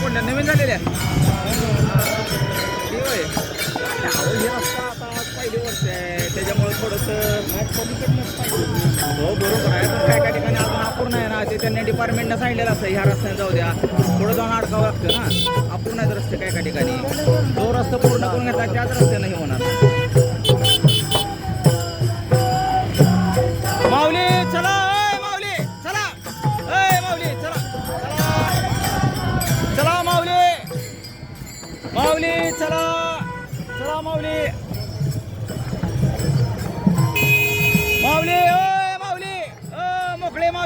कोणत्या नवीन झालेल्या ती वर्ष आहे त्याच्यामुळे थोडंसं हो? बरोबर आहे पण काय काय ना ते त्यांनी डिपार्टमेंटनं सांगितलेलं असतं ह्या रस्त्याने जाऊ द्या. पुढं जाऊन अडकावं लागतं ना. अपूर्ण आहेत रस्ते काय काय ठिकाणी. जो रस्ता पूर्ण करून घेतला त्याच रस्त्यानं हे होणार. माऊली चला माऊली चला. अय माऊली चला चला माऊली. माऊली चला. चला माऊली.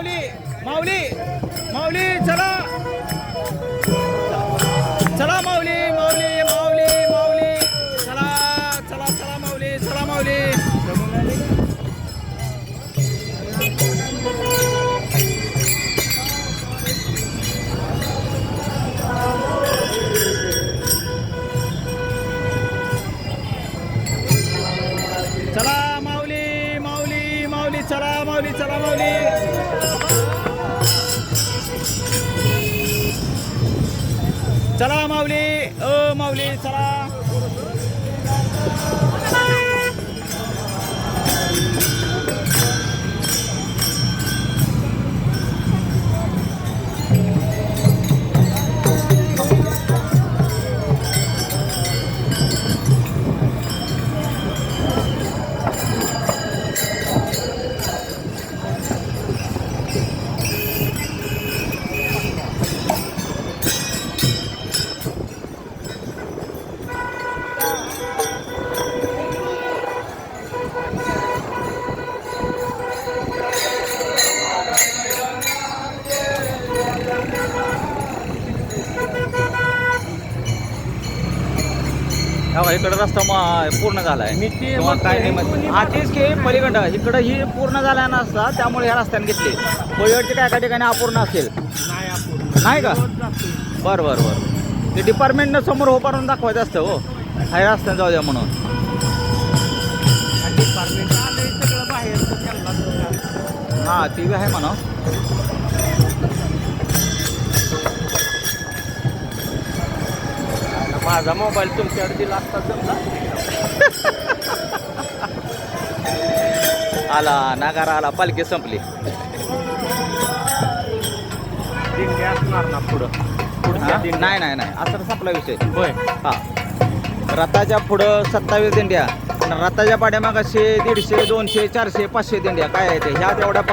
माऊली माऊली माऊली चला. चला माऊली ओ माऊली चला. इकडं रस्ता म- पूर्ण झालाय. मी ते काय म्हणतोय. हा तेच की पलीकडं इकडं ही पूर्ण झाल्या नसता त्यामुळे ह्या रस्त्याने घेतले. पलीकडचे काय काय ठिकाणी अपूर्ण असेल? नाही आपण नाही का? रोज जातोय. बरं बरं बरं. ते डिपार्टमेंटनं समोर उभारून दाखवायचं असतं हो. ह्या रस्त्याने जाऊ द्या म्हणून. आणि डिपार्टमेंट आलंय सगळं बाहेर तर त्यांना सुद्धा. हा ती बी आहे म्हणा. माझा मोबाईल तुमच्याकडे दिला असता जमला आला नागारा आला पालखी संपली. दिंडी असणार ना पुढं? पुढच्या? दिंडी नाही नाही नाही. असं संपला विषय. होय. हा. रथाच्या पुढं सत्तावीस दिंड्या. आणि रथाच्या पाड्यामागाशे दीडशे दोनशे चारशे पाचशे दिंड्या. काय आहे ते? ह्या तेवढ्या फक्त